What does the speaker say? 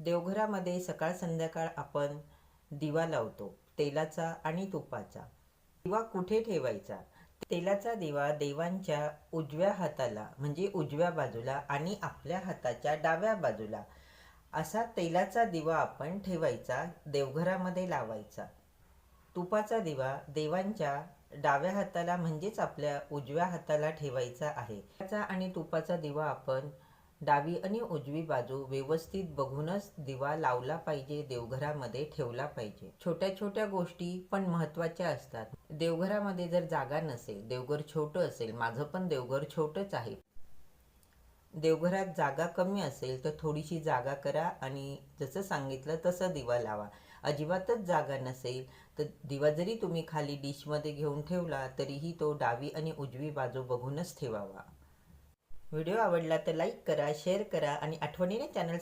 देवघरामध्ये सकाळ संध्याकाळ आपण दिवा लावतो तेलाचा आणि तुपाचा. दिवा कुठे ठेवायचा? तेलाचा दिवा देवांच्या उजव्या हाताला म्हणजे उजव्या बाजूला आणि आपल्या हाताच्या डाव्या बाजूला. असा तेलाचा दिवा आपण ठेवायचा देवघरामध्ये लावायचा. तुपाचा दिवा देवांच्या डाव्या हाताला म्हणजेच आपल्या उजव्या हाताला ठेवायचा आहे. त्याचा आणि तुपाचा दिवा आपण डावी आणि उजवी बाजू व्यवस्थित बघूनच दिवा लावला पाहिजे देवघरामध्ये ठेवला पाहिजे. छोट्या छोट्या गोष्टी पण महत्त्वाच्या असतात. देवघरामध्ये जर जागा नसेल देवघर छोटं असेल माझं पण देवघर छोटंच आहे. देवघरात जागा कमी असेल तर थोडीशी जागा करा आणि जसं सांगितलं तसं दिवा लावा. अजिबातच जागा नसेल तर दिवा जरी तुम्ही खाली डिशमध्ये घेऊन ठेवला तरीही तो डावी आणि उजवी बाजू बघूनच ठेवावा. व्हिडिओ आवडला तर लाईक करा शेअर करा आणि आठवणीने चॅनल